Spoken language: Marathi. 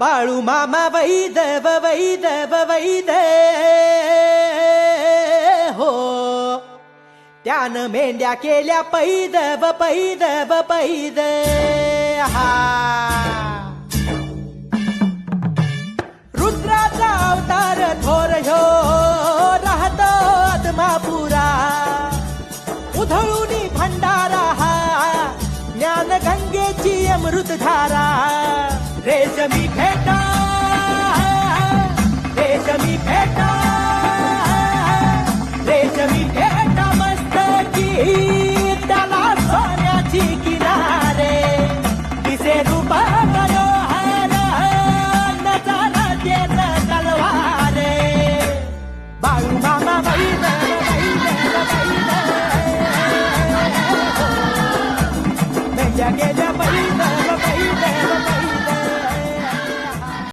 बाळू मामा वैदव वैदव वैद हो त्यान मेंढ्या केल्या पैदव पैदव पैद हा रुद्राचा अवतार थोर ह्यो राहतो आत्मापुरा उधळूनी भंडारा हा ज्ञान गंगेची अमृतधारा त्याला सोन्याची किनारे. दिसे रूपा करो हर नजारा देत तलवारे बाई मामा बाई बाई बाई बाई.